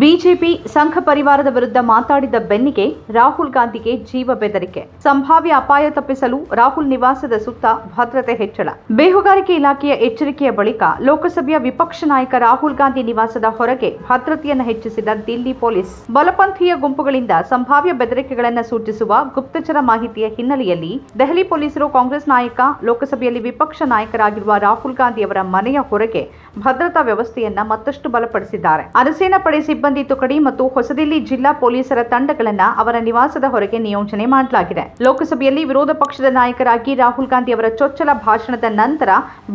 BJP ಸಂಘ ಪರಿವಾರದ ವಿರುದ್ಧ ಮಾತಾಡಿದ ಬೆನ್ನಿಗೆ ರಾಹುಲ್ ಗಾಂಧಿಗೆ ಜೀವ ಬೆದರಿಕೆ. ಸಂಭಾವ್ಯ ಅಪಾಯ ತಪ್ಪಿಸಲು ರಾಹುಲ್ ನಿವಾಸದ ಸುತ್ತ ಭದ್ರತೆ ಹೆಚ್ಚಳ. ಬೇಹುಗಾರಿಕೆ ಇಲಾಖೆಯ ಎಚ್ಚರಿಕೆಯ ಬಳಿಕ ಲೋಕಸಭೆಯ ವಿಪಕ್ಷ ನಾಯಕ ರಾಹುಲ್ ಗಾಂಧಿ ನಿವಾಸದ ಹೊರಗೆ ಭದ್ರತೆಯನ್ನು ಹೆಚ್ಚಿಸಿದ ದಿಲ್ಲಿ ಪೊಲೀಸ್. ಬಲಪಂಥೀಯ ಗುಂಪುಗಳಿಂದ ಸಂಭಾವ್ಯ ಬೆದರಿಕೆಗಳನ್ನು ಸೂಚಿಸುವ ಗುಪ್ತಚರ ಮಾಹಿತಿಯ ಹಿನ್ನೆಲೆಯಲ್ಲಿ ದೆಹಲಿ ಪೊಲೀಸರು ಕಾಂಗ್ರೆಸ್ ನಾಯಕ, ಲೋಕಸಭೆಯಲ್ಲಿ ವಿಪಕ್ಷ ನಾಯಕರಾಗಿರುವ ರಾಹುಲ್ ಗಾಂಧಿ ಅವರ ಮನೆಯ ಹೊರಗೆ ಭದ್ರತಾ ವ್ಯವಸ್ಥೆಯನ್ನ ಮತ್ತಷ್ಟು ಬಲಪಡಿಸಿದ್ದಾರೆ. ಅರಸೇನಾ ಪಡೆ ಸಿಬ್ಬಂದಿ ತುಕಡಿ ಮತ್ತು ಹೊಸದಿಲ್ಲಿ ಜಿಲ್ಲಾ ಪೊಲೀಸರ ತಂಡಗಳನ್ನ ಅವರ ನಿವಾಸದ ಹೊರಗೆ ನಿಯೋಜನೆ ಮಾಡಲಾಗಿದೆ. ಲೋಕಸಭೆಯಲ್ಲಿ ವಿರೋಧ ಪಕ್ಷದ ನಾಯಕರಾಗಿ ರಾಹುಲ್ ಗಾಂಧಿ ಅವರ ಚೊಚ್ಚಲ ಭಾಷಣದ ನಂತರ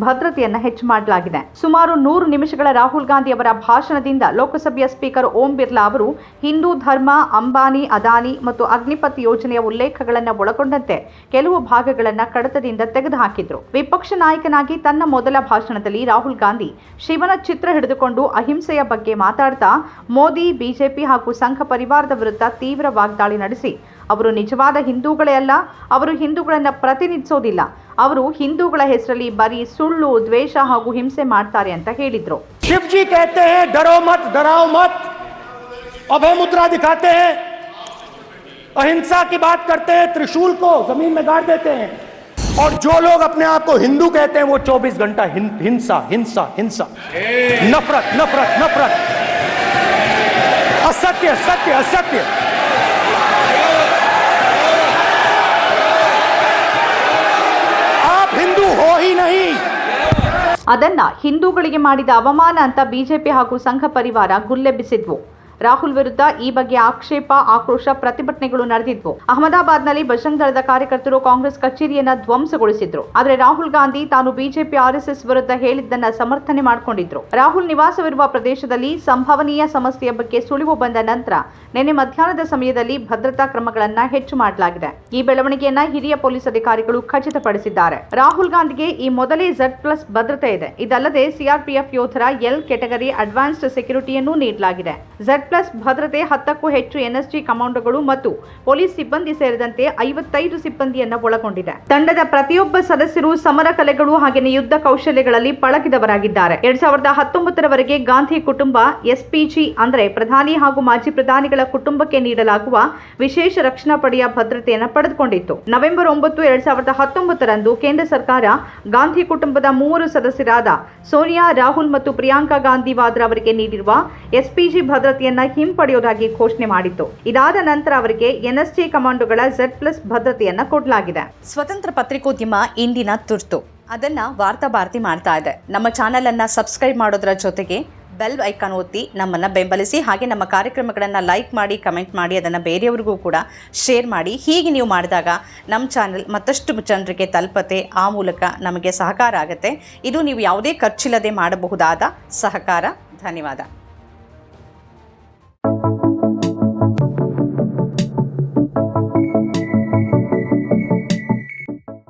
ಭದ್ರತೆಯನ್ನ ಹೆಚ್ಚು ಮಾಡಲಾಗಿದೆ. ಸುಮಾರು ನೂರು ನಿಮಿಷಗಳ ರಾಹುಲ್ ಗಾಂಧಿ ಅವರ ಭಾಷಣದಿಂದ ಲೋಕಸಭೆಯ ಸ್ಪೀಕರ್ ಓಂ ಬಿರ್ಲಾ ಅವರು ಹಿಂದೂ ಧರ್ಮ, ಅಂಬಾನಿ, ಅದಾನಿ ಮತ್ತು ಅಗ್ನಿಪಥ್ ಯೋಜನೆಯ ಉಲ್ಲೇಖಗಳನ್ನು ಒಳಗೊಂಡಂತೆ ಕೆಲವು ಭಾಗಗಳನ್ನು ಕಡತದಿಂದ ತೆಗೆದುಹಾಕಿದ್ರು. ವಿಪಕ್ಷ ನಾಯಕನಾಗಿ ತನ್ನ ಮೊದಲ ಭಾಷಣದಲ್ಲಿ ರಾಹುಲ್ ಗಾಂಧಿ ಶಿವನ ಚಿತ್ರ ಹಿಡಿದುಕೊಂಡು ಅಹಿಂಸೆಯ ಬಗ್ಗೆ ಮಾತಾಡ್ತಾ ಮೋದಿ, ಬಿಜೆಪಿ ಹಾಗೂ ಸಂಘ ಪರಿವಾರದ ವಿರುದ್ಧ ತೀವ್ರ ವಾಗ್ದಾಳಿ ನಡೆಸಿ. ಅವರು ನಿಜವಾದ ಹಿಂದೂಗಳೇ ಅಲ್ಲ, ಅವರು ಹಿಂದೂಗಳನ್ನು ಪ್ರತಿನಿಧಿಸೋದಿಲ್ಲ. ಅವರು ಹಿಂದೂಗಳ ಹೆಸರಲ್ಲಿ ಬರೀ ಸುಳ್ಳು, ದ್ವೇಷ ಹಾಗೂ ಹಿಂಸೆ ಮಾಡ್ತಾರೆ ಅಂತ ಹೇಳಿದ್ರು. ಶಿವಜಿ ಡರೋ ಮತ್ ಮತ್. ಅಹಿಂಸಾ ಕಿ ಬಾತ್ ಕರ್ತೇ ತ್ರಿಶೂಲ್ ಕೋ ಜಮೀನ್ ಮೇ ಗಾಡ್ ದೇತೆ जमीन में गाड़ देते हैं और जो लोग अपने आप को हिंदू कहते हैं वो 24 घंटा हिं- हिंसा हिंसा हिंसा नफरत नफरत नफरत असत्य सत्य असत्य आप हिंदू हो ही नहीं ಅದನ್ನ ಹಿಂದೂಗಳಿಗೆ ಮಾಡಿದ ಅವಮಾನ ಅಂತ ಬಿಜೆಪಿ ಹಾಗೂ ಸಂಘ ಪರಿವಾರ ಗುಲ್ಲೆಬ್ಬಿಸಿದ್ವು ರಾಹುಲ್ ವಿರುದ್ಧ ಈ ಬಗ್ಗೆ ಆಕ್ಷೇಪ, ಆಕ್ರೋಶ ಪ್ರತಿಭಟನೆಗಳು ನಡೆದಿದ್ವು. ಅಹಮದಾಬಾದ್ನಲ್ಲಿ ಬಜರಂಗ್ ದಳದ ಕಾರ್ಯಕರ್ತರು ಕಾಂಗ್ರೆಸ್ ಕಚೇರಿಯನ್ನ ಧ್ವಂಸಗೊಳಿಸಿದ್ರು. ಆದರೆ ರಾಹುಲ್ ಗಾಂಧಿ ತಾನು ಬಿಜೆಪಿ ಆರ್ಎಸ್ಎಸ್ ವಿರುದ್ಧ ಹೇಳಿದ್ದನ್ನ ಸಮರ್ಥನೆ ಮಾಡಿಕೊಂಡಿದ್ರು. ರಾಹುಲ್ ನಿವಾಸವಿರುವ ಪ್ರದೇಶದಲ್ಲಿ ಸಂಭವನೀಯ ಸಮಸ್ಯೆಯ ಬಗ್ಗೆ ಸುಳಿವು ಬಂದ ನಂತರ ನಿನ್ನೆ ಮಧ್ಯಾಹ್ನದ ಸಮಯದಲ್ಲಿ ಭದ್ರತಾ ಕ್ರಮಗಳನ್ನ ಹೆಚ್ಚು ಮಾಡಲಾಗಿದೆ. ಈ ಬೆಳವಣಿಗೆಯನ್ನ ಹಿರಿಯ ಪೊಲೀಸ್ ಅಧಿಕಾರಿಗಳು ಖಚಿತಪಡಿಸಿದ್ದಾರೆ. ರಾಹುಲ್ ಗಾಂಧಿಗೆ ಈ ಮೊದಲೇ ಝಡ್ ಪ್ಲಸ್ ಭದ್ರತೆ ಇದೆ. ಇದಲ್ಲದೆ ಸಿಆರ್ಪಿಎಫ್ ಯೋಧರ ಎಲ್ ಕೆಟಗರಿ ಅಡ್ವಾನ್ಸ್ಡ್ ಸೆಕ್ಯೂರಿಟಿಯನ್ನೂ ನೀಡಲಾಗಿದೆ. ಝಡ್ ಪ್ಲಸ್ ಭದ್ರತೆ ಹತ್ತಕ್ಕೂ ಹೆಚ್ಚು ಎನ್ಎಸ್ಜಿ ಕಮಾಂಡೋಗಳು ಮತ್ತು ಪೊಲೀಸ್ ಸಿಬ್ಬಂದಿ ಸೇರಿದಂತೆ ಐವತ್ತೈದು ಸಿಬ್ಬಂದಿಯನ್ನ ಒಳಗೊಂಡಿದೆ. ತಂಡದ ಪ್ರತಿಯೊಬ್ಬ ಸದಸ್ಯರು ಸಮರ ಕಲೆಗಳು ಹಾಗೆಯೇ ಯುದ್ಧ ಕೌಶಲ್ಯಗಳಲ್ಲಿ ಪಳಗಿದವರಾಗಿದ್ದಾರೆ. ಎರಡ್ ಸಾವಿರದ ಹತ್ತೊಂಬತ್ತರವರೆಗೆ ಗಾಂಧಿ ಕುಟುಂಬ ಎಸ್ಪಿಜಿ ಅಂದ್ರೆ ಪ್ರಧಾನಿ ಹಾಗೂ ಮಾಜಿ ಪ್ರಧಾನಿಗಳ ಕುಟುಂಬಕ್ಕೆ ನೀಡಲಾಗುವ ವಿಶೇಷ ರಕ್ಷಣಾ ಪಡೆಯ ಭದ್ರತೆಯನ್ನು ಪಡೆದುಕೊಂಡಿತ್ತು. ನವೆಂಬರ್ ಒಂಬತ್ತು ಎರಡ್ ಸಾವಿರದ ಹತ್ತೊಂಬತ್ತರಂದು ಕೇಂದ್ರ ಸರ್ಕಾರ ಗಾಂಧಿ ಕುಟುಂಬದ ಮೂವರು ಸದಸ್ಯರಾದ ಸೋನಿಯಾ ರಾಹುಲ್ ಮತ್ತು ಪ್ರಿಯಾಂಕಾ ಗಾಂಧಿ ವಾದ್ರಾ ಅವರಿಗೆ ನೀಡಿರುವ ಎಸ್ಪಿಜಿ ಭದ್ರತೆಯನ್ನ ಹಿಂಪಡೆಯುವುದಾಗಿ ಘೋಷಣೆ ಮಾಡಿತ್ತು. ಇದಾದ ನಂತರ ಅವರಿಗೆ ಎನ್ಎಸ್ಜಿ ಕಮಾಂಡೋಗಳ ಝೆಡ್ ಪ್ಲಸ್ ಭದ್ರತೆಯನ್ನ ಕೊಡಲಾಗಿದೆ. ಸ್ವತಂತ್ರ ಪತ್ರಿಕೋದ್ಯಮ ಇಂದಿನ ತುರ್ತು. ಅದನ್ನ ವಾರ್ತಾ ಭಾರತಿ ಮಾಡ್ತಾ ಇದೆ. ನಮ್ಮ ಚಾನೆಲ್ ಅನ್ನ ಸಬ್ಸ್ಕ್ರೈಬ್ ಮಾಡೋದ್ರ ಜೊತೆಗೆ ಬೆಲ್ ಐಕಾನ್ ಒತ್ತಿ ನಮ್ಮನ್ನ ಬೆಂಬಲಿಸಿ ಹಾಗೆ ನಮ್ಮ ಕಾರ್ಯಕ್ರಮಗಳನ್ನು ಲೈಕ್ ಮಾಡಿ, ಕಮೆಂಟ್ ಮಾಡಿ, ಅದನ್ನು ಬೇರೆಯವ್ರಿಗೂ ಕೂಡ ಶೇರ್ ಮಾಡಿ. ಹೀಗೆ ನೀವು ಮಾಡಿದಾಗ ನಮ್ಮ ಚಾನೆಲ್ ಮತ್ತಷ್ಟು ಜನರಿಗೆ ತಲುಪತೆ, ಆ ಮೂಲಕ ನಮಗೆ ಸಹಕಾರ ಆಗುತ್ತೆ. ಇದು ನೀವು ಯಾವುದೇ ಖರ್ಚಿಲ್ಲದೆ ಮಾಡಬಹುದಾದ ಸಹಕಾರ. ಧನ್ಯವಾದ.